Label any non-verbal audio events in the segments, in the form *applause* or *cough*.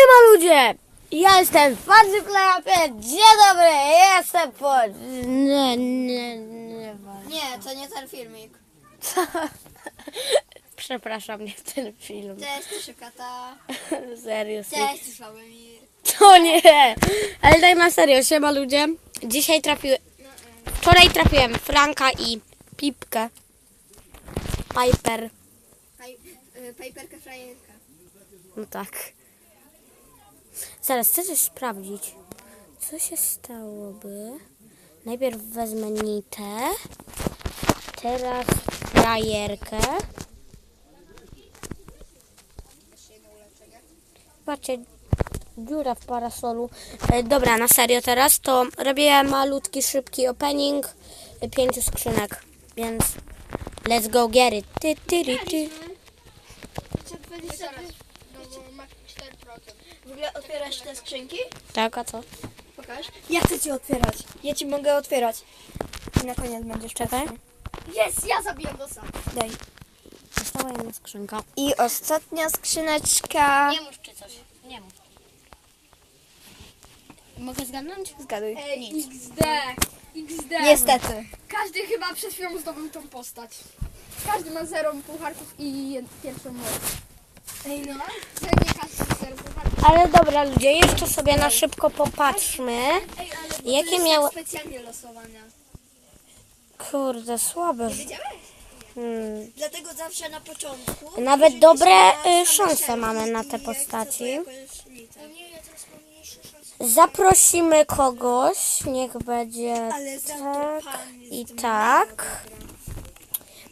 Siema ludzie! Ja jestem Farzy Plejapie. Dzień dobry, jestem po... Nie, nie, nie. Nie, to nie ten filmik. *laughs* Przepraszam, nie ten film. Cześć, to Szukata. *laughs* Serio. Cześć, to Sławomir. To nie! Ale tak na serio, siema ludzie. Dzisiaj trafiłem... Wczoraj trafiłem Franka i Pipkę. Piper. Y, Pajperka frajerka. No tak. Zaraz, chcę coś sprawdzić. Co się stałoby? Najpierw wezmę nitę. Teraz frajerkę. Patrzcie, dziura w parasolu. E, dobra, na serio teraz to robię malutki, szybki opening pięciu skrzynek. Więc let's go get it. Ty, ty, ty, ty. Bo ma 4%. W ogóle otwierasz te skrzynki? Tak, a co? Pokaż. Ja chcę ci otwierać. Ja ci mogę otwierać. I na koniec będziesz Czekaj. Jest, ja zabiję bossa. Daj. Została jedna skrzynka. I ostatnia skrzyneczka. mów czy coś. Nie mów. Mogę zgadnąć? Zgaduj. Ej, XD, XD. Niestety. Każdy chyba przed chwilą zdobył tą postać. Każdy ma zero pucharków i jed- pierwszą moc. Ej no. Nie pucharków. Ale dobra ludzie, jeszcze sobie na szybko popatrzmy. Ej, ale Jakie miało- tak specjalnie losowania. Kurde, słabe. Hmm. Dlatego zawsze na początku. Nawet dobre, y, szanse mamy na te postaci. szanse. Zaprosimy kogoś, niech będzie Ale za to tak pan jest i tak.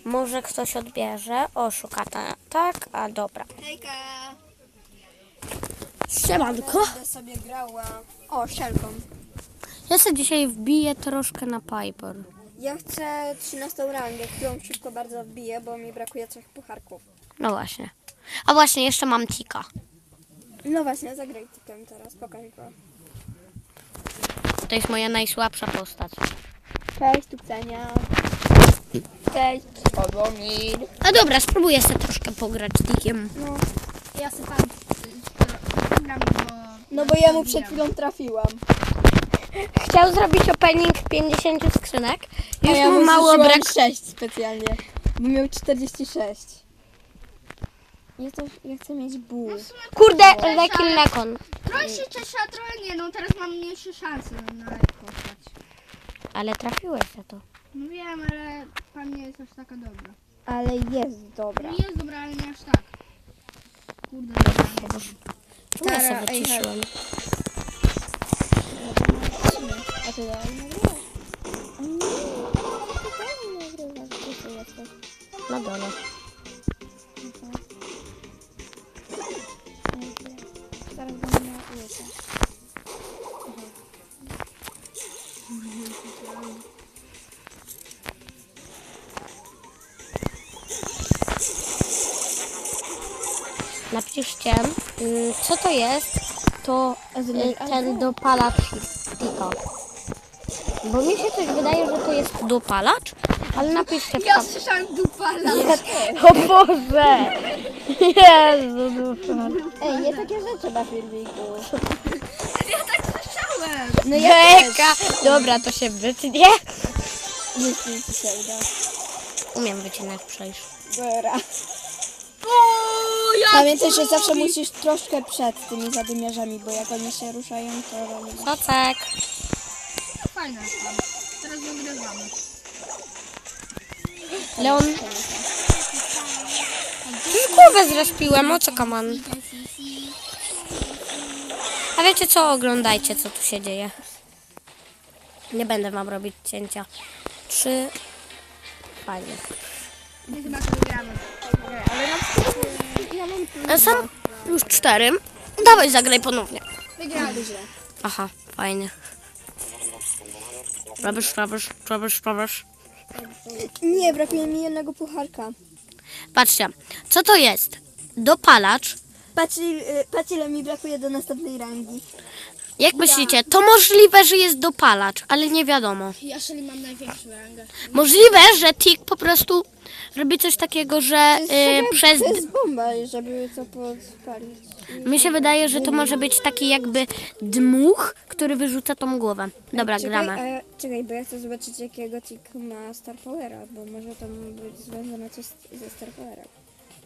Może ktoś odbierze. O, szuka ta, tak, a dobra. Hejka. Siemanko. Będę sobie grała. O, szelką. Ja sobie dzisiaj wbiję troszkę na Piper. Ja chcę 13 rangę, którą szybko bardzo wbiję, bo mi brakuje trzech pucharków. No właśnie. A właśnie, jeszcze mam Tika. No właśnie, zagraj tykiem teraz, pokaż go. To jest moja najsłabsza postać. Cześć, Tukcenia. Cześć. Sławomir. A dobra, spróbuję sobie troszkę pograć Tikiem. No, Ja sobie gram, bo... no bo ja mu przed chwilą trafiłam. Chciał zrobić opening 50 skrzynek. A Już ja mu mało brak. 6 specjalnie, bo miał 46. Ja też, ja chcę mieć buł. Kurde, Lekin Lekon. Trochę się cieszę, a trochę nie, no teraz mam mniejsze szanse na postać. Ale trafiłeś za to. No wiem, ale pan nie jest aż taka dobra. Ale jest dobra. No jest dobra, ale nie aż tak. Kurde, Czemu ja Tara, sobie ej, wyciszyłem? A ty dalej nagrywasz? Nie, ty dalej nagrywasz. Gdzie ty jesteś? Na dole. To jest, to y, ten dopalacz Tika. Bo mi się coś wydaje, że to jest dopalacz, ale napiszcie w Ja kam- słyszałem dupala. *laughs* O Boże! Jezu, dopalacz. Ej, nie takie rzeczy na filmiku. Ja tak słyszałem. No. Beka! Dobra, to się wytnie. Jeśli ci się uda. Umiem wycinać przejść. Dobra. Ja Pamiętaj, że zawsze musisz troszkę przed tymi zadymiarzami, bo jak oni się ruszają, to robią. Socek. Fajne jest tam. Teraz wygrywamy. Leon. Już głowę zrespiłem, o co kaman? A wiecie co? Oglądajcie, co tu się dzieje. Nie będę wam robić cięcia. Trzy. Fajnie. My chyba to wygramy. Mam tu A sam już cztery. Dawaj, zagraj ponownie. Wygramy. źle. Aha, fajnie. Robisz, robisz, robisz, robisz. Nie, brakuje mi jednego pucharka. Patrzcie, co to jest? Dopalacz. Patrz, y, patrz ile mi brakuje do następnej rangi. Jak myślicie, to możliwe, że jest dopalacz, ale nie wiadomo. Ja Shelly mam największą rangę. Możliwe, że Tik po prostu robi coś takiego, że y, przez... To jest bomba, żeby to podpalić. Mi się wydaje, że to może być taki jakby dmuch, który wyrzuca tą głowę. Dobra, czekaj, gramy. A, ja- czekaj, bo ja chcę zobaczyć jakiego Tik ma Star Powera, bo może to być związane coś z- ze Star Powerem.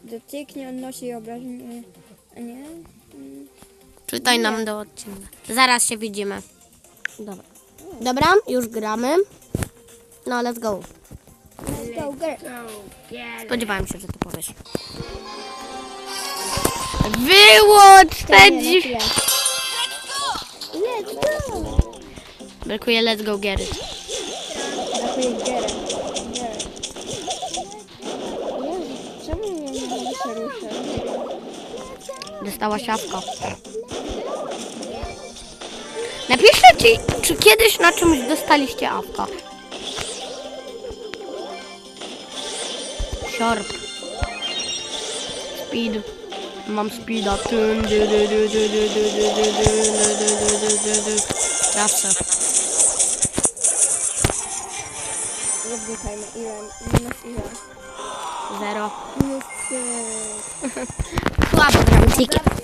Do Tik nie odnosi obrażeń, a nie? Mm. Czytaj nam do odcinka. Zaraz się widzimy. Dobra. Dobra, już gramy. No, let's go. Let's go, girl. Spodziewałem się, że to powiesz. Wyłącz te Nie, na dzi- chwilę. Let's go! Brakuje let's go Gary. Brakuje. Jezu, czemu nie mogę się ruszać? Dostała siawka. Czy, czy kiedyś na czymś dostaliście apka? Sharp. Speed. Mam speeda. Zawsze. Nie wnikajmy. Ile? Minus ile? Zero. Minus Słabo gram tikiem.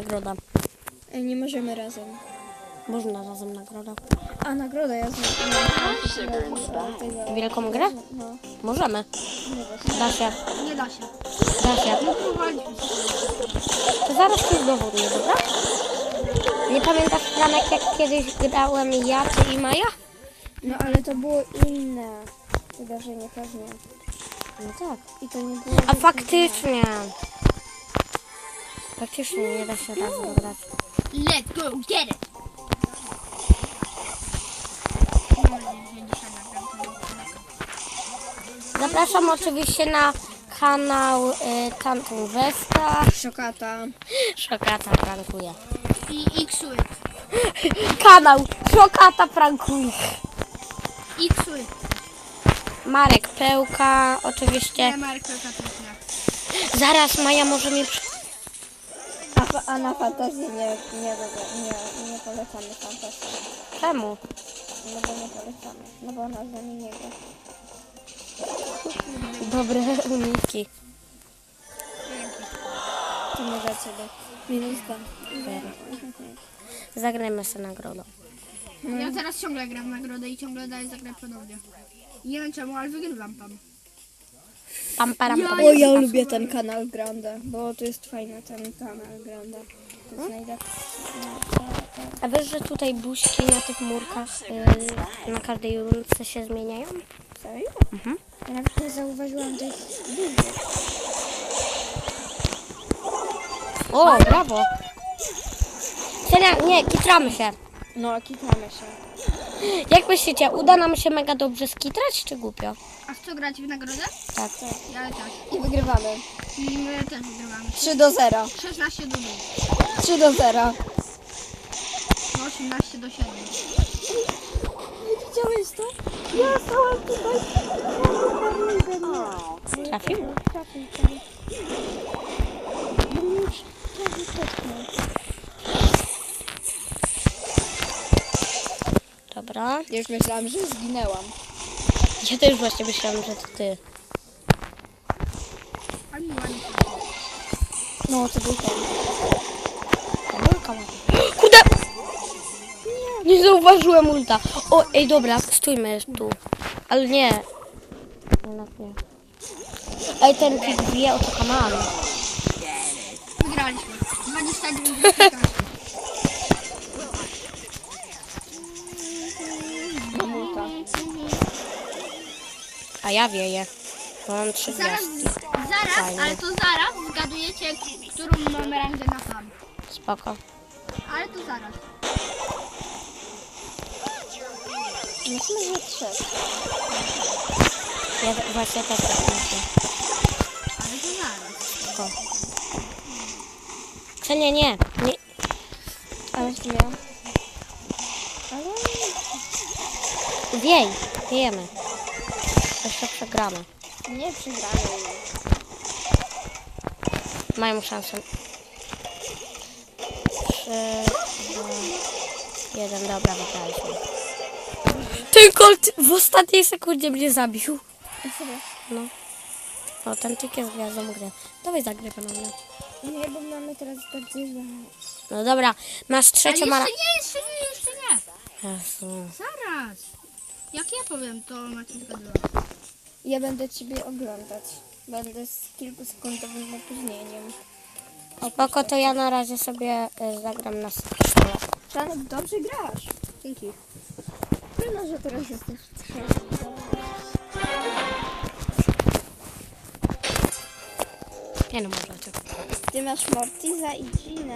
Nagroda. Nie możemy razem. Można razem nagroda. A, nagroda, ja znam. Wielką grę? No, Możemy. da się. Nie da się. Da się. Próbowaliśmy. To zaraz ci udowodnię, dobra? Nie pamiętasz, Franek, jak kiedyś grałem ja, ty i Maja? No, ale to było inne wydarzenie pewnie. No tak. I to nie było... A faktycznie. Faktycznie nie da się razem grać. Let's go, get it! Zapraszam oczywiście na kanał y, Tantun Westa. Szokata. Szokata prankuje. I X-uj. *laughs* Kanał Szokata prankuje. X-uj. Marek Pełka, oczywiście. Marko Katryna. Zaraz Maja może mi przy... A, fa- a na fantazji nie, nie, nie, nie polecamy fantazji. Czemu? No bo nie polecamy. No bo ona z nami nie gra. Dobre uniki. To nie dla ciebie. Minus dwa. Zagrajmy sobie nagrodę. Ja teraz ciągle gram w nagrodę i ciągle daję zagrać ponownie. Nie wiem czemu, ale wygrywam tam. Pam, param, pam. O, ja lubię ten kanał Granda, bo to jest fajny ten kanał Granda. To jest najlepszy. A wiesz, że tutaj buźki na tych murkach y, na każdej rundce się zmieniają? Serio? Ja nawet nie zauważyłam tych dużych. O, brawo! Seria, nie, kitramy się. No, kitamy się. Jak myślicie, uda nam się mega dobrze skitrać, czy głupio? A w co grać w nagrodę? Tak. Ja tak. I wygrywamy. I my też wygrywamy. 3 do 0. 16 do 2. 3 do 0. No 18 do 7. Widziałeś to? Ja stałam tutaj. Trafił? Trafił tam. Już prawie potknął. Dobra. Już myślałam, że zginęłam. Ja też właśnie myślałam, że to ty. No, to był ten. Komórka ma. Kurde! Nie. Zauważyłem ulta. O, ej, dobra, stójmy tu. Ale nie. Jednak nie. Ej, ten pik wie o to kanał. Wygraliśmy. 29 *laughs* do A ja wieję. Mam trzy Zaraz, gwiazdki. zaraz, Fajnie. ale to zaraz zgadujecie, którą mamy rangę na fan. Spoko. Ale to zaraz. Myślę, że trzech. Ja właśnie też tak myślę. Ale to zaraz. Spoko. Ksenia, nie. nie. Ale sumie. Ale Wiej, wiejemy. Jeszcze przegramy. Nie przegramy. Mają szansę. Trzy, dwa, jeden, dobra, wygraliśmy. Ten kolt w ostatniej sekundzie mnie zabił. No. O, ten tyk jest gwiazdą gry. Dawaj zagraj ponownie. Nie, bo mamy teraz bardziej złe. No dobra, masz Ale trzecią jeszcze mara... nie, jeszcze nie, jeszcze nie. Jezu. Zaraz. Jak ja powiem, to macie zgadywać. Ja będę ciebie oglądać. Będę z kilkusekundowym opóźnieniem. Spoko, to ja na razie sobie y, zagram na stole. Czanek, dobrze grasz. Dzięki. Trudno, że teraz jesteś. Nie no, możecie. Ty masz Mortiza i Gina.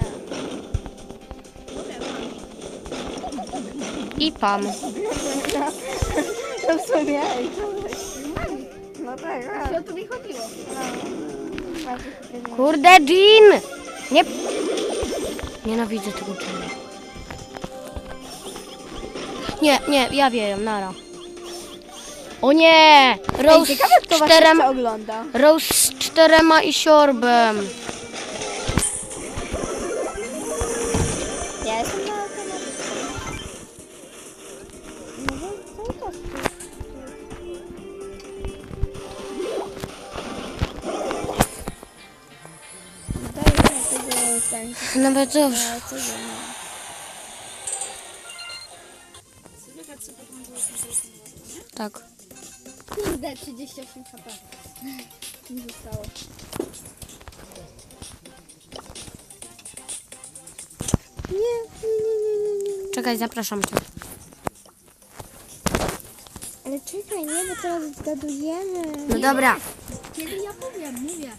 I Pam. No w sumie, ej, No tak, tak. O to mi chodziło. Kurde, Jean! Nie... Nienawidzę tego Jeana. Nie, nie, ja wiem, nara. O nie! Rose ciekawe, kto z was czterem... ogląda. Rose z czterema i siorbem. Dobrze. Tak. Kurde, 38 HP. Mi zostało. Nie, nie, nie, nie, nie, nie. Czekaj, zapraszam cię. Ale czekaj, nie, bo teraz zgadujemy. No dobra. Kiedy ja powiem, mówię.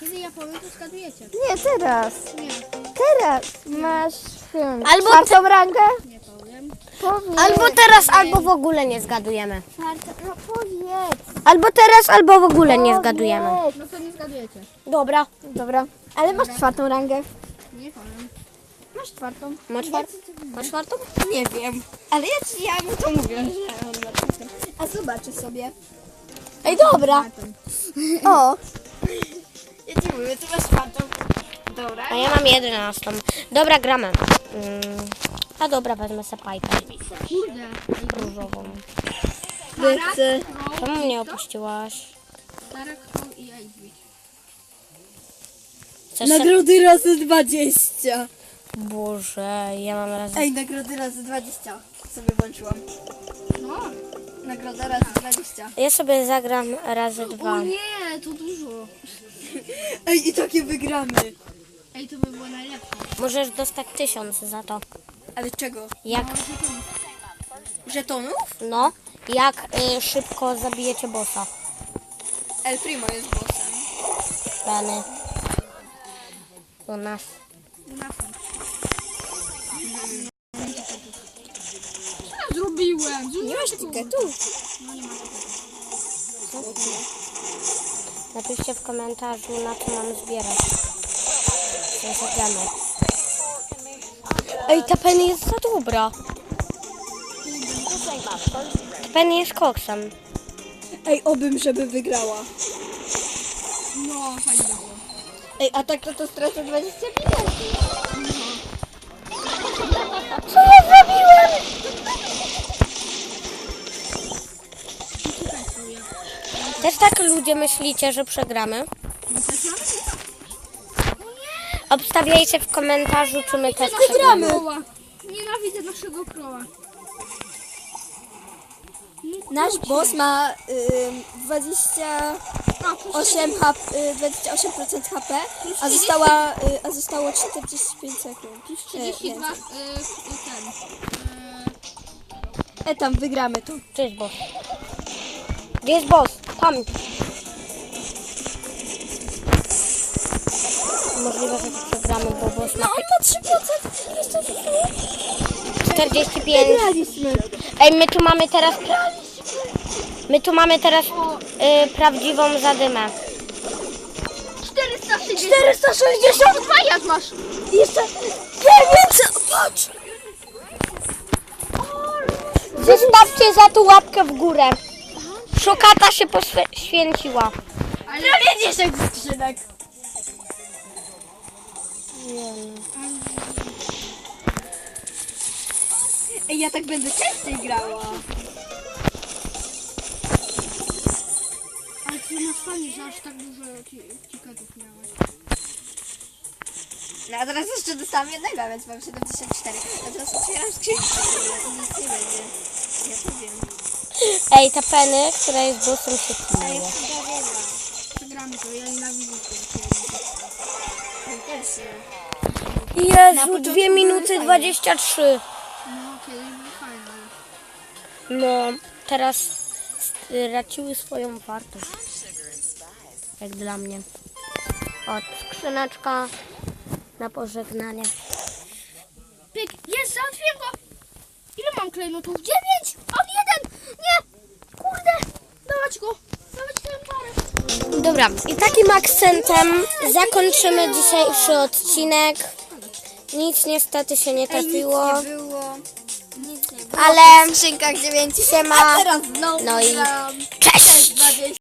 Kiedy ja powiem, to zgadujecie. Nie, teraz. Nie, Teraz masz film. Albo czwartą rangę? nie powiem. Powiedz. Albo teraz, albo w ogóle nie zgadujemy. Czwartą, no powiedz. Albo teraz, albo w ogóle nie zgadujemy. Powiedz. No to nie zgadujecie. Dobra. Dobra, ale masz czwartą rangę. Nie powiem. Masz czwartą. Ma czwartą? Ma czwartą? Nie wiem. Ale ja, ci, ja mu to mówię, że on ma czwartą. A zobaczę sobie. Ej, dobra. O! Ja ci mówię, ty masz czwartą. Dobra. A ja mam jedenastą. Dobra, gramy. Mm. A dobra, wezmę sobie pajkę Kurde. różową. Chcę. Czemu mnie opuściłaś? Starek Crow i Ivy. Chcesz se... Nagrody razy 20. Boże, ja mam raz... Ej, nagrody razy 20. Sobie włączyłam. No. Nagroda razy 20. Ja sobie zagram razy dwa. O nie, to dużo. *laughs* Ej, i takie wygramy. Ej, to by było najlepsze. Możesz dostać tysiąc za to. Ale czego? Jak, Żetonów? no, jak y, szybko zabijecie bossa. El Primo jest bossem. Rany. U nas. Co *laughs* ja zrobiłem? Nie masz tiketu? Napiszcie w komentarzu, na co mam zbierać. Co zagramy. Ej, ta Penny jest za dobra. Ta Penny jest koksem. Ej, obym, żeby wygrała. No, fajnie by było. Ej, a tak to to stracę 20 pieniędzy. Też tak ludzie myślicie, że przegramy? Obstawiajcie w komentarzu, czy my też przegramy. Kroła. Nienawidzę naszego kroła. Nasz boss ma ym, 28 A, plus HP, y, 28% HP, a, została, y, a zostało 45 sekund. Plus E, 32 więcej. y, ten. E, tam wygramy to. Gdzie jest boss? Gdzie jest boss? Tam. Możliwe, że to przegramy, bo boss ma No on ma 3%. Jeszcze 45. Wygraliśmy. Ej, my tu mamy teraz... Pra... My tu mamy teraz y, prawdziwą zadymę. 460. 460! jak masz? Jeszcze 9! Patrz! Zostawcie za to łapkę w górę. Szukata się poświęciła. Ale nie dziesięć skrzynek. Ej, ja tak będę częściej grała. Ale ty masz fajnie, że aż tak dużo tiketów miałeś. No a teraz jeszcze dostałam jednego, więc mam 74. A teraz otwieram skrzynkę i nic nie będzie. Ja to wiem. Ej, ta Penny, która jest bossem się wiem. Przegramy to, ja nienawidzę tego. Na Jezu, początku 2 minuty były 23. No, kiedyś był fajny. No, teraz straciły swoją wartość. Jak dla mnie. O, skrzyneczka na pożegnanie. Pyk, jest, załatwiłem go! Ile mam klejnotów? Dziewięć! On jeden! Nie! Kurde! Dawać go! Dawać ten parę! Dobra, i takim akcentem zakończymy dzisiejszy odcinek. Nic niestety się nie trafiło, ale W skrzynkach 9 siema. A teraz znowu No i cześć! 20.